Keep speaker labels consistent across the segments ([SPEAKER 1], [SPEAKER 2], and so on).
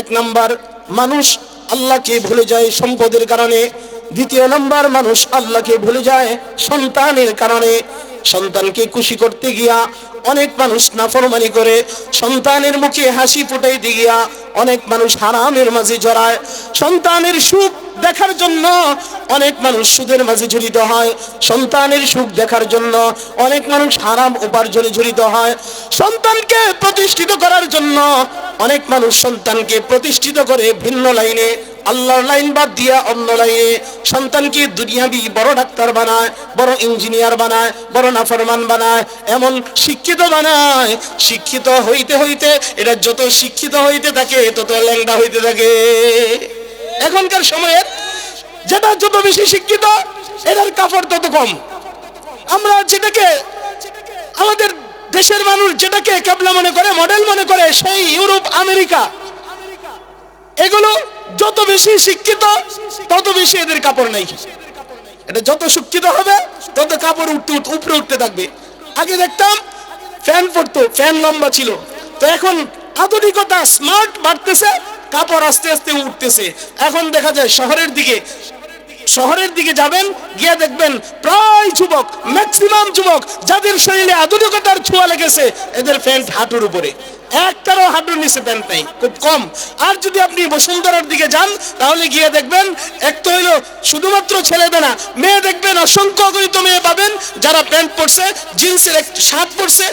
[SPEAKER 1] এক নাম্বার, মানুষ আল্লাহকে ভুলে যায় সম্পদের কারণে। দ্বিতীয় নাম্বার, মানুষ আল্লাহকে ভুলে যায় সন্তানের কারণে। সন্তানকে খুশি করতে গিয়া অনেক মানুষ নাফরমানি করে। সন্তানের মুখে হাসি ফুটাইতে গিয়া অনেক মানুষ হারামের মাঝে জড়ায়। সন্তানের সুখ দেখার জন্য অনেক মানুষ সুদের মাঝে জড়িত হয়, সন্তানের সুখ দেখার জন্য অনেক মানুষ হারাম উপার্জনে জড়িত হয়। সন্তানকে প্রতিষ্ঠিত করার জন্য অনেক মানুষ সন্তানকে প্রতিষ্ঠিত করে ভিন্ন লাইনে, আল্লাহর লাইন বাদ দিয়া অন্য লাইনে। সন্তানকে দুনিয়াবি বড় ডাক্তার বানায়, বড় ইঞ্জিনিয়ার বানায়, বড় নাফরমান বানায়, এমন শিক্ষিত বানায়, শিক্ষিত হইতে হইতে, এটা যত শিক্ষিত হইতে থাকে, তত ল্যাংডা হইতে থাকে। এখনকার সময়ে যেটা যত বেশি শিক্ষিত এটার কাপড় তত কম। আমরা যেটাকে, আমাদের দেশের মানুষ যেটাকে কেবলা মনে করে মডেল মনে করে, সেই ইউরোপ, আমেরিকা, এগুলো যত বেশি শিক্ষিত, তত বেশি এদের কাপড় নাই। এটা যত শিক্ষিত হবে, তত কাপড় উঠতে উঠতে উপরে উঠতে থাকবে। আগে দেখতাম ফ্যান পড়তো ফ্যান লম্বা ছিল। তো এখন আধুনিকতা স্মার্ট বাড়তেছে। কাপড় আস্তে আস্তে উঠতেছে। এখন দেখা যায় শহরের দিকে শহরের দিকে যাবেন, গিয়ে দেখবেন প্রায় যুবক ম্যাক্সিমাম যুবক, যাদের শরীরে আধুনিকতার ছোঁয়া লেগেছে, এদের প্যান্ট হাঁটুর উপরে। এক একটারও হাঁটুর নিচে প্যান্ট নাই, খুব কম। আর যদি আপনি বসুন্ধরার দিকে যান, তাহলে গিয়ে দেখবেন এক তো হইল শুধুমাত্র ছেলেদের না, মেয়ে দেখবেন অসংখ্য অগণিত মেয়ে পাবেন, যারা প্যান্ট পরছে, জিন্সের এক শার্ট পরছে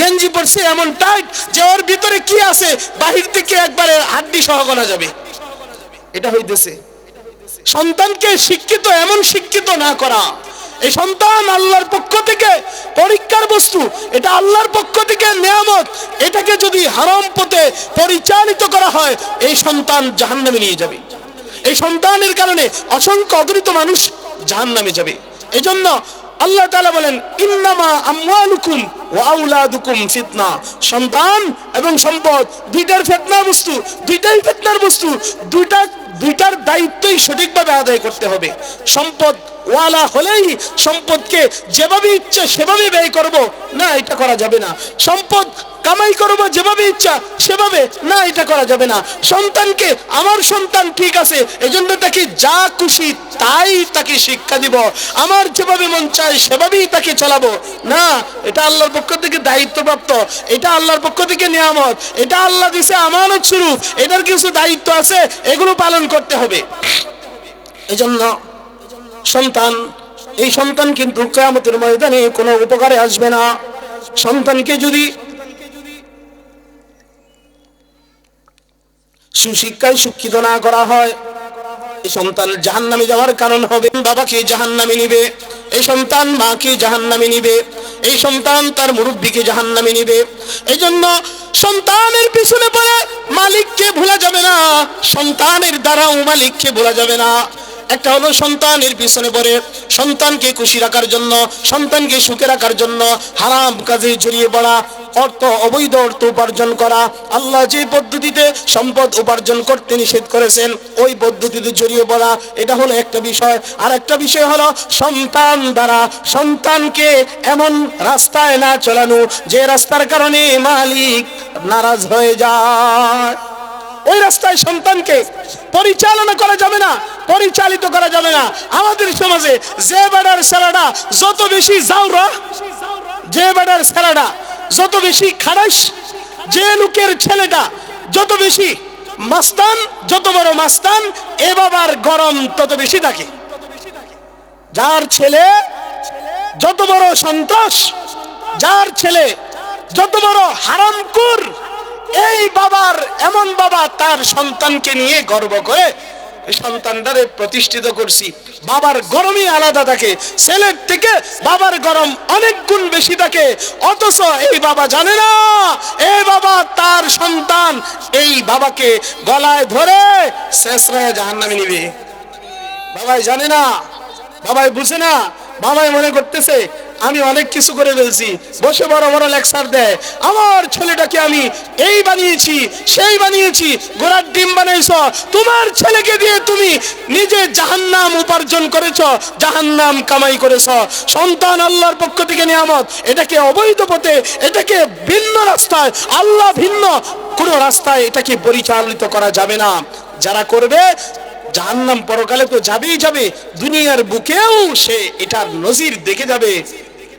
[SPEAKER 1] গেঞ্জি পরছে এমন টাইট যে ওর ভিতরে কি আছে বাহির থেকে একবারে হাড্ডি সহ করা যাবে। এটা হইতেছে। সন্তানকে শিক্ষিত এমন শিক্ষিত না করা। এই সন্তান আল্লাহর পক্ষ থেকে পরীক্ষার বস্তু এটা আল্লাহর পক্ষ থেকে নিয়ামত এটাকে যদি হারাম পথে পরিচালিত করা হয় এই সন্তান জাহান্নামে নিয়ে যাবে। এই সন্তানের কারণে অসংখ্য অগণিত মানুষ জাহান্নামে যাবে। এজন্য আল্লাহ তাআলা বলেন, ইন্নামা আমওয়ালুকুম ওয়া আওলাদুকুম ফিতনা। সন্তান এবং সম্পদ, দুইটার ফেতনা বস্তু, দুইটাই ফিতনার বস্তু, দুইটা, দুইটার দায়িত্বই সঠিকভাবে আদায় করতে হবে। সম্পদ ওয়ালা হলেই সম্পদকে যেভাবে ইচ্ছে সেভাবে ব্যয় করব। না, এটা করা যাবে না। সম্পদ কামাই করব যেভাবে ইচ্ছা সেভাবে। না, এটা করা যাবে না। সন্তানকে, আমার সন্তান ঠিক আছে, এজন্য তাকে যা খুশি তাই তাকে শিক্ষা দিব। আমার যেভাবে মন চায় সেভাবেই তাকে চালাবো। না, এটা আল্লাহর পক্ষ থেকে দায়িত্বপ্রাপ্ত। এটা আল্লাহর পক্ষ থেকে নিয়ামত। এটা আল্লাহ দিছে আমানত স্বরূপ। এটার কিছু দায়িত্ব আছে, এগুলো পালন করতে হবে। এজন্য সন্তান, এই সন্তান কিন্তু কেয়ামতের ময়দানে কোনো উপকারে আসবে না। সন্তানকে যদি সুশিক্ষায় শিক্ষিত না করা হয়, এই সন্তান জাহান নামে যাওয়ার কারণ হবে, বাবাকে জাহান নামে নিবে, এই সন্তান মাকে জাহান নামে নিবে, এই সন্তান তার মুরব্বীকে জাহান নামে নিবে। এই জন্য সন্তানের পিছনে পড়ে মালিককে ভোলা যাবে না, সন্তানের দ্বারাও মালিককে ভোলা যাবে না। একটা হলো সন্তানের পিছনে পড়ে, সন্তানকে খুশি রাখার জন্য, সন্তানকে সুখে রাখার জন্য হারাম কাজে জড়িয়ে পড়া, অর্থ, অবৈধ অর্থ উপার্জন করা। আল্লাহ যে পদ্ধতিতে সম্পদ উপার্জন করতে নিষেধ করেছেন, ওই পদ্ধতিতে জড়িয়ে পড়া, এটা হলো একটা বিষয়। আর একটা বিষয় হলো সন্তান দ্বারা সন্তানকে এমন রাস্তায় না চলানো, যে রাস্তার কারণে মালিক নারাজ হয়ে যায়। ওই রাস্তায় সন্তানকে পরিচালনা করা যাবে না, পরিচালিত করা যাবে না। আমাদের সমাজে যে বেড়ার ছেলেটা যত বেশি যাওরা যে বেড়ার ছেলেটা যত বেশি খারাস যে লোকের ছেলেটা যত বেশি মাস্তান, যত বড় মাস্তান, এ বাবার গরম তত বেশি থাকে। যার ছেলে যত বড় সন্তোষ যার ছেলে যত বড় হারামকুর এই বাবার, এমন বাবা তার সন্তানকে নিয়ে গর্ব করে সন্তানটারে প্রতিষ্ঠিত করছি। বাবার গরমই আলাদা থাকে, ছেলের থেকে বাবার গরম অনেক গুণ বেশি থাকে, অথচ এই বাবা জানে না এই বাবা তার সন্তান, এই বাবাকে গলায় ধরে শেষরায় জাহান নামে নিবে। বাবাই জানে না, বাবাই বুঝে না, বাবাই মনে করতেছে আমি অনেক কিছু করে ফেলছি। বসে বড় বড় লেকচার দেয়। আমার ছেলেটাকে আমি এই বানিয়েছি, সেই বানিয়েছি, গোড়ার ডিম বানাইছ তোমার ছেলেকে দিয়ে তুমি নিজে জাহান্নাম উপার্জন করেছ, জাহান্নাম কামাই করেছ। সন্তান আল্লাহর পক্ষ থেকে নিয়ামত। এটাকে অবৈধ পথে, এটাকে ভিন্ন রাস্তায়, আল্লাহ ভিন্ন। কোন রাস্তায় এটাকে পরিচালিত করা যাবে না। যারা করবে, জাহান্নাম পরকালে তো যাবেই যাবে। দুনিয়ার বুকেও সে এটার নজির দেখে যাবে।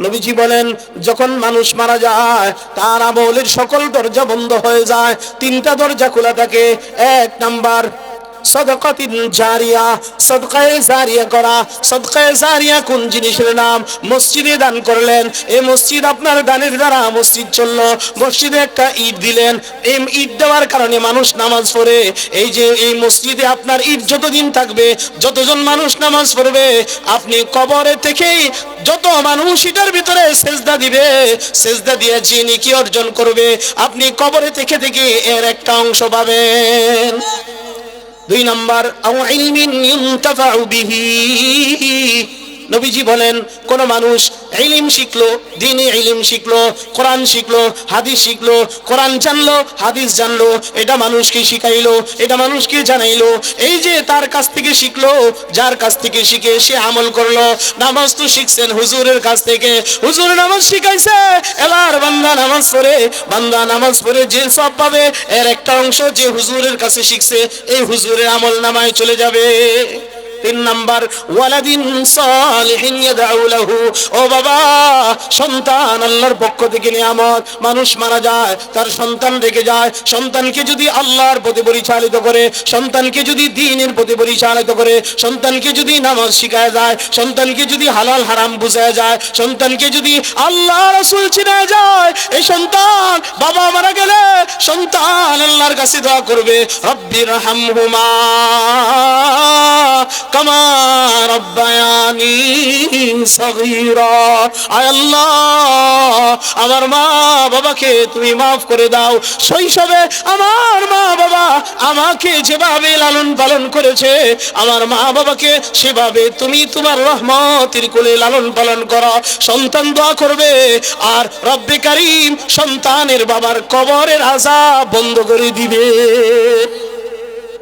[SPEAKER 1] নবীজি বলেন, যখন মানুষ মারা যায়, তার আমলের সকল দরজা বন্ধ হয়ে যায়। তিনটা দরজা খোলা থাকে। এক নাম্বার সদকাতিন জারিয়া, সদকায়ে জারিয়া করা, সদকায়ে জারিয়া কোন জিনিসের নাম? মসজিদে দান করলেন এই মসজিদ আপনার দানের দ্বারা মসজিদ চলল। মসজিদে একটা ঈদ দিলেন, এই ঈদ দেওয়ার কারণে মানুষ নামাজ পড়ে। এই যে এই মসজিদে আপনার ঈদ যতদিন থাকবে, যতজন মানুষ নামাজ পড়বে, আপনি কবরে থেকেই যত মানুষ এটার ভিতরে সেজদা দিবে, সেজদা দিয়ে যিনি কি অর্জন করবে, আপনি কবরে থেকে থেকে এর একটা অংশ পাবেন। দুই নাম্বার আও ইলমিন ইউনতাফাউ বিহি নবীজি বলেন, কোন মানুষ ইলিম শিখলো দিনে ইলিম শিখলো, কোরআন শিখলো, হাদিস শিখলো, কোরআন জানলো, হাদিস জানলো, এটা মানুষকে শিখাইলো, এটা মানুষকে জানাইলো, এই যে তার কাছ থেকে শিখলো, যার কাছ থেকে শিখে সে আমল করল, নামাজ তো শিখছেন হুজুরের কাছ থেকে, হুজুর নামাজ শিখাইছে এবার বান্দা নামাজ পড়ে, বান্দা নামাজ পড়ে যে সব পাবে, এর একটা অংশ যে হুজুরের কাছে শিখছে, এই হুজুরের আমল নামায় চলে যাবে। তিন নাম্বার, ওয়ালাদিন সালিহিন ইয়াদউ লাহু। ও বাবা, সন্তান আল্লাহর পক্ষ থেকে নিয়ামত। মানুষ মারা যায়, তার সন্তান রেখে যায়। সন্তানকে যদি আল্লাহর প্রতি পরিচালিত করে, সন্তানকে যদি দ্বীনের প্রতি পরিচালিত করে, সন্তানকে যদি নামাজ শিখায় যায়, সন্তানকে যদি হালাল হারাম বুঝায় যায়, সন্তানকে যদি আল্লাহ রাসূল চিনে যায়, এই সন্তান বাবা মারা গেলে সন্তান আল্লাহর কাছে দোয়া করবে রব্বির হামহুমা আল্লাহ, আমার মা বাবাকে তুমি মাফ করে দাও। শৈশবে আমার মা বাবা আমাকে যেভাবে লালন পালন করেছে, আমার মা বাবাকে সেভাবে তুমি তোমার রহমতের কোলে লালন পালন করো। সন্তান দোয়া করবে, আর রব্বে কারিম সন্তানের বাবার কবরের আজাব বন্ধ করে দিবে।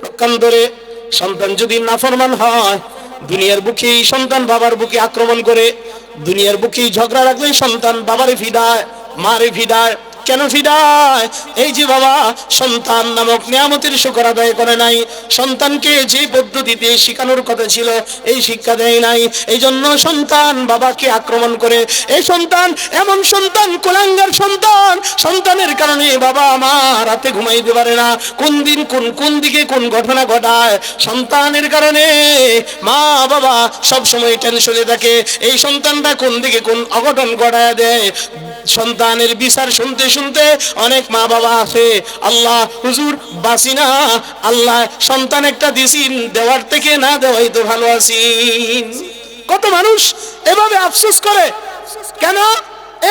[SPEAKER 1] পক্ষান্তরে সন্তান যদি নাফরমান হয়, দুনিয়ার বুকে সন্তান বাবার বুকে আক্রমণ করে, দুনিয়ার বুকে ঝগড়া রাখলে সন্তান বাবারে ফিদায়, মারে ফিদায় কেন ফিদায়? এই যে বাবা, সন্তান নামক নিয়ামতের শুকর আদায় করে নাই। সন্তানকে যে পদ্ধতিতে শেখানোর কথা ছিল, এই শিক্ষা দেয় নাই। এই জন্য সন্তান বাবাকে আক্রমণ করে, এই সন্তান এমন সন্তান, কোলাঙ্গার সন্তান। সন্তানের কারণে বাবা মা রাতে ঘুমাইতে পারে না। কোন দিন, কোন কোন দিকে কোন ঘটনা ঘটায়? সন্তানের কারণে মা, বাবা সব সময় টেনশনে থাকে। এই সন্তানটা কোন দিকে কোন অঘটন ঘটায় দেয়? সন্তানের বিচার শুনতে শুনতে অনেক মা বাবা আছে। আল্লাহ হুজুর বাসি না। আল্লাহ সন্তান একটা দিছিন দেওয়ার থেকে না দেওয়াই তো ভালো আছি। কত মানুষ এভাবে আফসোস করে। কেন?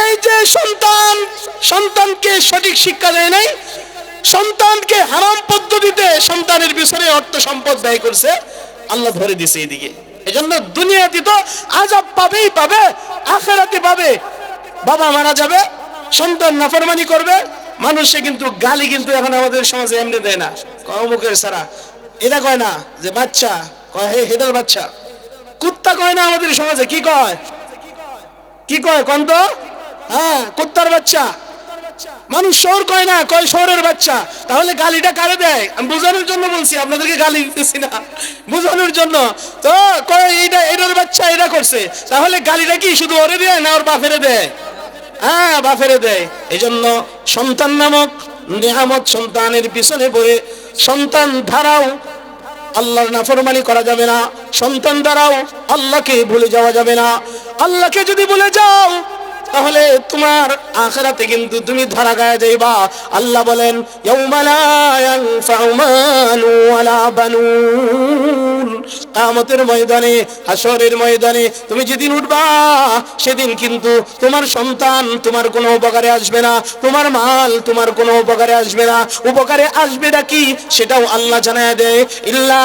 [SPEAKER 1] এই যে সন্তান, সন্তানকে সঠিক শিক্ষা দেয় নাই। সন্তানকে হারাম পদ্ধতিতে সন্তানের পিছনে অর্থ সম্পদ ব্যয় করছে। আল্লাহ ধরে দিছে এদিকে। এজন্য দুনিয়াতে তো আজাব পাবেই পাবে, আখেরাতে পাবে। বাবা মারা যাবে সন্তান নাফরমানি করবে, মানুষে কিন্তু গালি কিন্তু এখন আমাদের সমাজে এমনি দেয় না। কমুখের সারা। এটা কয় না যে বাচ্চা, কয় হে হেদার বাচ্চা। কুত্তা কয় না আমাদের সমাজে, কি কয়? কি কয় কন্ত? হ্যাঁ কুত্তার বাচ্চা। মানুষ শোর কয় না, কয় শোরের বাচ্চা। তাহলে গালিটা কারে দেয়? আমি বোঝানোর জন্য বলছি, আপনাদেরকে গালি দিতেছি না। বোঝানোর জন্য। তো কয়, এইটা এটার বাচ্চা এটা করছে। তাহলে গালিটা কি শুধু ওরে দেয় না ওর বাপেরে দেয়? হ্যাঁ বাফেরে দেয়। এই জন্য সন্তান নামক নেহামত সন্তানের পিছনে পড়ে সন্তান ধারাও আল্লাহর নাফরমানি করা যাবে না। সন্তান দ্বারাও আল্লাহকে ভুলে যাওয়া যাবে না। আল্লাহকে যদি ভুলে যাও তাহলে তোমার আখেরাতে কিন্তু তুমি ধরা গায়ে যাইবা। আল্লাহ বলেন কিয়ামতের ময়দানে হাসরের ময়দানে তুমি যেদিন উঠবা, সেদিন কিন্তু তোমার সন্তান তোমার কোনো উপকারে আসবে না, তোমার মাল তোমার কোনো উপকারে আসবে না। উপকারে আসবে না কি? সেটাও আল্লাহ জানায় দেয়, ইল্লা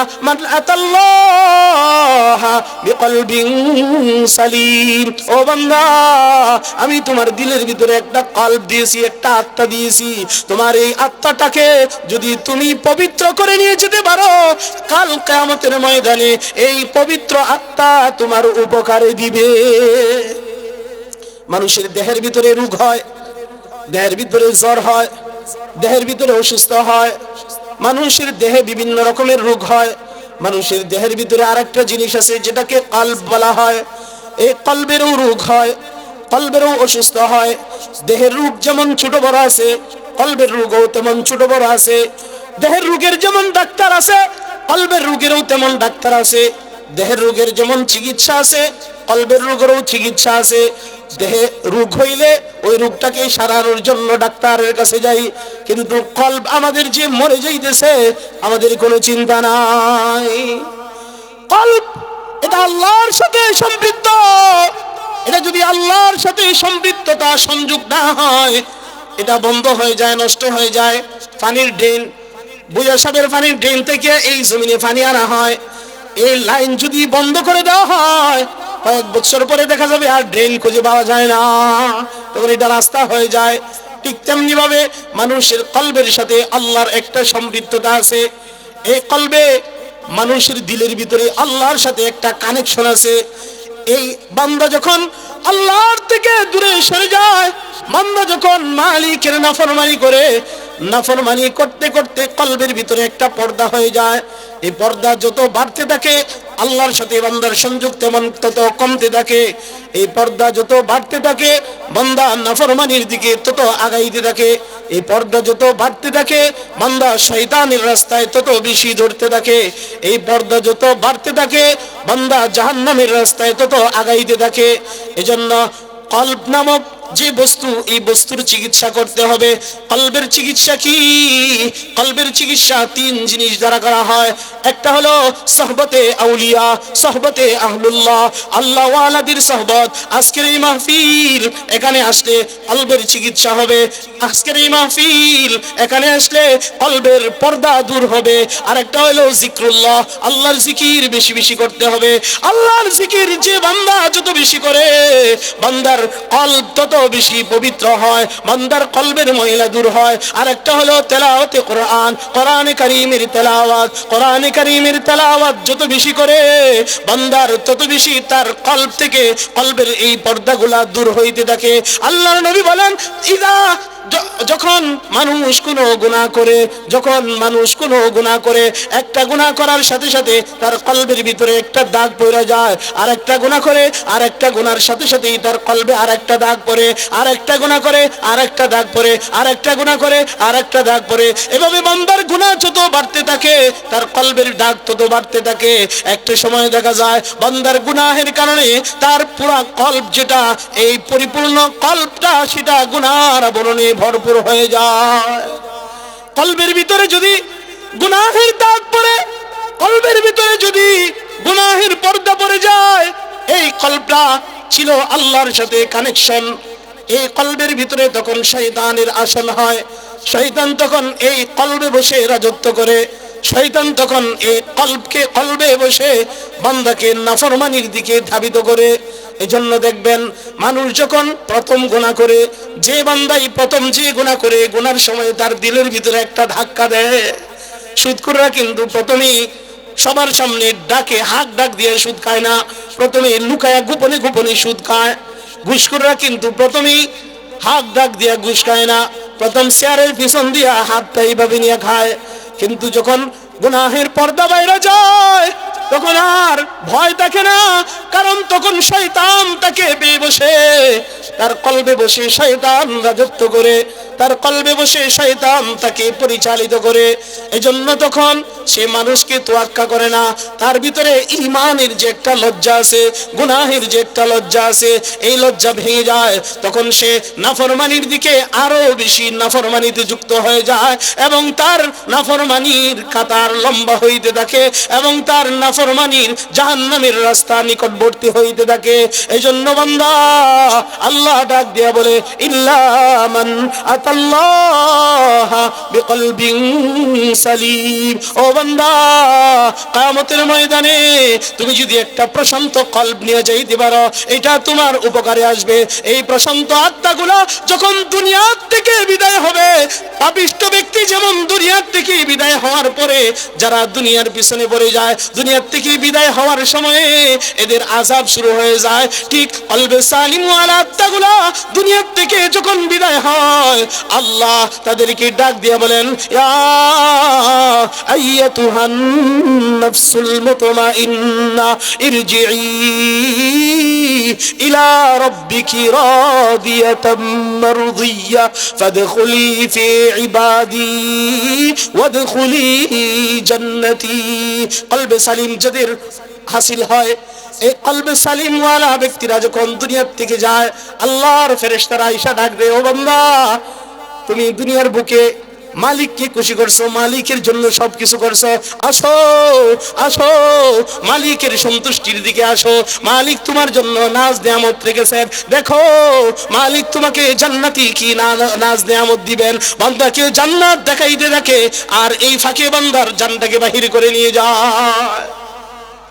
[SPEAKER 1] সালিম। ও বান্দা আমি তোমার দিলের ভিতরে একটা কল্প দিয়েছি, একটা আত্মা দিয়েছি। তোমার এই আত্মাটাকে যদি তুমি পবিত্র করে নিয়ে যেতে পারো, কাল কিয়ামতের ময়দানে এই পবিত্র আত্মা তোমার উপকারে দিবে। মানুষের দেহের ভিতরে রোগ হয়, দেহের ভিতরে জ্বর হয়, দেহের ভিতরে অসুস্থ হয়। মানুষের দেহে বিভিন্ন রকমের রোগ হয়। মানুষের দেহের ভিতরে আরেকটা জিনিস আছে, যেটাকে কল্ব বলা হয়। এই কলবেরও রোগ হয়। কলবেরও অসুস্থ হয়। দেহের রোগ যেমন ছোট বড় আছে, কলবের রোগও তেমন ছোট বড় আছে। দেহের রোগের যেমন ডাক্তার আছে, কলবের রোগেরও তেমন ডাক্তার আছে। দেহের রোগের যেমন চিকিৎসা আছে, কলবের রোগেরও চিকিৎসা আছে। দেহে রোগ হইলে ওই রোগটাকে সারানোর জন্য ডাক্তারের কাছে যাই। কিন্তু কল্ব আমাদের যে মরে যাইতেছে, আমাদের কোনো চিন্তা নাই। কল্ব, এটা আল্লাহর সাথে সম্পৃক্ত এটা যদি আল্লাহর সাথে সম্পৃক্ততা, সংযোগ না হয়, এটা বন্ধ হয়ে যায়, নষ্ট হয়ে যায়। পানির ড্রেন বুঝা সাহেবের পানির ড্রেন থেকে এই জমিনে পানি আনা হয়। এই লাইন যদি বন্ধ করে দেওয়া হয়, কয়েক বছর পরে দেখা যাবে আর ড্রেন খুঁজে পাওয়া যায় না। তখন এটা রাস্তা হয়ে যায়। ঠিক তেমনি ভাবে মানুষের কলবের সাথে আল্লাহর একটা সমৃদ্ধতা আছে। এই কলবে মানুষের দিলের ভিতরে আল্লাহর সাথে একটা কানেকশন আছে। এই বান্দা যখন আল্লাহর থেকে দূরে সরে যায়, বান্দা যখন মালিকের নাফরমানি করে, নাফরমানি করতে করতে কলবের ভিতরে একটা পর্দা হয়ে যায়। এই পর্দা যত বাড়তে থাকে আল্লাহর সাথে বান্দার সংযোগ তেমন তত কমতে থাকে, এই পর্দা যত বাড়তে থাকে, বান্দা নাফরমানির দিকে তত আগাইতে থাকে, এই পর্দা যত বাড়তে থাকে, বান্দা শয়তানের রাস্তায় তত বেশি ধরতে থাকে, এই পর্দা যত বাড়তে থাকে, বান্দা জাহান্নামের রাস্তায় তত আগাইতে থাকে। এজন্য কল্প নামক যে বস্তু, এই বস্তুর চিকিৎসা করতে হবে। কলবের চিকিৎসা কি? কলবের চিকিৎসা তিন জিনিস দ্বারা করা হয়। একটা হলো সহবতে আউলিয়া, সহবতে আহলুল্লাহ, আল্লাহ ওয়ালাদির সহবত। আজকের এই মাহফিল এখানে আসলে কলবের চিকিৎসা হবে। আজকের এই মাহফিল এখানে আসলে কলবের পর্দা দূর হবে। আর একটা হলো জিক্রুল্লাহ, আল্লাহর জিকির বেশি বেশি করতে হবে। আল্লাহর জিকির যে বান্দা যত বেশি করে, বান্দার কল্ব তত বেশি পবিত্র হয় বান্দার কলবের মহিলা দূর হয়। আর একটা হলো তেলাওয়াতে কোরআন, কোরআনে কারিমের তেলাওয়াত, কোরআনে কারিমের তেলাওয়াত যত বেশি করে বান্দার তত বেশি তার কল্ব থেকে কলবের এই পর্দাগুলা দূর হইতে থাকে। আল্লাহর নবী বলেন, ইদা যখন মানুষ কোনো গুনাহ করে, যখন মানুষ কোনো গুনাহ করে, একটা গুনাহ করার সাথে সাথে তার কলবের ভিতরে একটা দাগ পড়ে যায়। আর একটা গুনাহ করে আর একটা গুনার সাথে সাথেই তার কলবে আর একটা দাগ পড়ে। আর একটা গুনাহ করে আর একটা দাগ পড়ে আর একটা গুনাহ করে আর একটা দাগ পড়ে। এভাবে বান্দার গুনাহ যত বাড়তে থাকে, তার কলবের দাগ তত বাড়তে থাকে। একটা সময় দেখা যায়, বান্দার গুনাহের কারণে তার পুরা কল্প যেটা, এই পরিপূর্ণ কল্পটা সেটা গুনার আবরণে ভরপুর হয়ে যায়। কলবের ভিতরে যদি গুনাহের দাগ পড়ে, কলবের ভিতরে যদি গুনাহের পর্দা পড়ে যায়, এই কল্পটা ছিল আল্লাহর সাথে কানেকশন এই কলবের ভিতরে তখন শয়তানের আসন হয়, শয়তান তখন এই কলবে বসে রাজত্ব করে, শয়তান তখন এই কল্পকে কলবে বসে বান্দাকে নাফরমানির দিকে ধাবিত করে। এজন্য দেখবেন, মানুষ যখন প্রথম গুণা করে, যে বান্দাই প্রথম যে গুণা করে, গুনার সময় তার দিলের ভিতরে একটা ধাক্কা দেয়। সুদকুররা কিন্তু প্রথমেই সবার সামনে ডাকে, হাক ডাক দিয়ে সুদ খায় না, প্রথমে লুকায়া গোপনে গোপনে সুদ খায়। ঘুষখোররা কিন্তু প্রথমেই হাত ডাক দিয়া ঘুষ খায় না। প্রথম শেয়ারের পিছন দিয়া হাতটা এইভাবে নিয়ে খায়। কিন্তু যখন গুনাহের পর্দা বাইরে যায় তখন আর ভয় থাকে না, কারণ তখন শয়তান তাকে পেয়ে বসে। তার কলবে বসে শয়তান রাজত্ব করে, তার কলবে বসে শয়তান তাকে পরিচালিত করে। এজন্য তখন সে মানুষকে তোয়াক্কা করে না। তার ভিতরে ইমানের যে একটা লজ্জা আছে, গুনাহের যে একটা লজ্জা আছে, এই লজ্জা ভেঙে যায়। তখন সে নাফরমানির দিকে আরও বেশি নাফরমানিতে যুক্ত হয়ে যায় এবং তার নাফরমানির কাতার লম্বা হইতে থাকে এবং তার নাফরমানির জাহান্নামের রাস্তা নিকটবর্তী হইতে থাকে। এই জন্য বান্দা, আল্লাহ ডাক দিয়া বলে ইল্লামান আতাল্লাহ সালিম। ও বান্দা ময়দানে তুমি যদি একটা প্রশান্ত নিয়ে যাইতে পারো, এটা তোমার উপকারে আসবে। এই প্রশান্ত আত্মাগুলা যখন দুনিয়ার থেকে বিদায় হবে, পাপিষ্ট ব্যক্তি যেমন দুনিয়ার থেকে বিদায় হওয়ার পরে যারা দুনিয়ার পিছনে পড়ে যায়, দুনিয়ার থেকে বিদায় হওয়ার সময়ে এদের আজাব শুরু হয়ে যায়। ঠিক অলবে সালিম ওয়ালা আত্মাগুলা দুনিয়ার থেকে যখন বিদায় হয়, আল্লাহ তাদেরকে ডাক দিয়ে বলেন ইলা রাদিয়াতাম মারদিয়া ফাদখুলি ফি ইবাদি ওয়াদখুলি কলবে সালিম যাদের হাসিল হয়, এই কলবে সালিম ওয়ালা ব্যক্তিরা যখন দুনিয়ার থেকে যায়, আল্লাহর ফেরেশতারা আয়েশা ডাকবে, ও বান্দা, তুমি দুনিয়ার বুকে মালিককে খুশি করছ? মালিকের জন্য সবকিছু করছ? আসো আসো, মালিকের সন্তুষ্টির দিকে আসো। মালিক তোমার জন্য নাজ নেয়ামত রেখেছেন। দেখো, মালিক তোমাকে জান্নাতি কি নাজ নেয়ামত দিবেন? বান্দাকে জান্নাত দেখাইতে দেখে, আর এই ফাঁকে বান্দার জানটাকে বাহির করে নিয়ে যায়।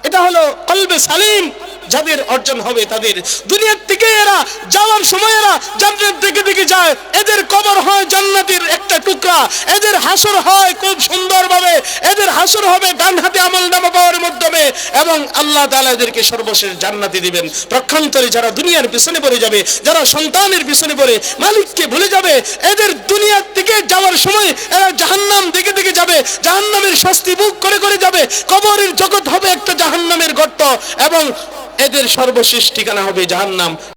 [SPEAKER 1] এটা হলো কলবে সালিম। যাদের অর্জন হবে তাদের। দুনিয়ার থেকে এরা, যাওয়ার সময় এরা জান্নাত থেকে দিকে যায়। এদের কবর হয় জান্নাতের একটা টুকরা। এদের হাসর হয় খুব সুন্দরভাবে। এদের হাসর হবে ডান হাতে আমল নামা পাওয়ার মাধ্যমে। এবং আল্লাহ তাআলা এদেরকে সর্বশেষ জান্নাতি দিবেন। প্রক্ষান্তরে যারা দুনিয়ার পিছনে পড়ে যাবে, যারা সন্তানের পিছনে পড়ে, মালিককে ভুলে যাবে, এদের দুনিয়ার থেকে যাওয়ার সময় এরা জাহান্নাম দিকে দিকে যাবে। জাহান্নামের শাস্তি বুক করে করে যাবে। কবরের জগৎ হবে একটা জাহান্নামের গর্ত। এবং এদের সর্বশেষ ঠিকানা হবে জাহান্নাম।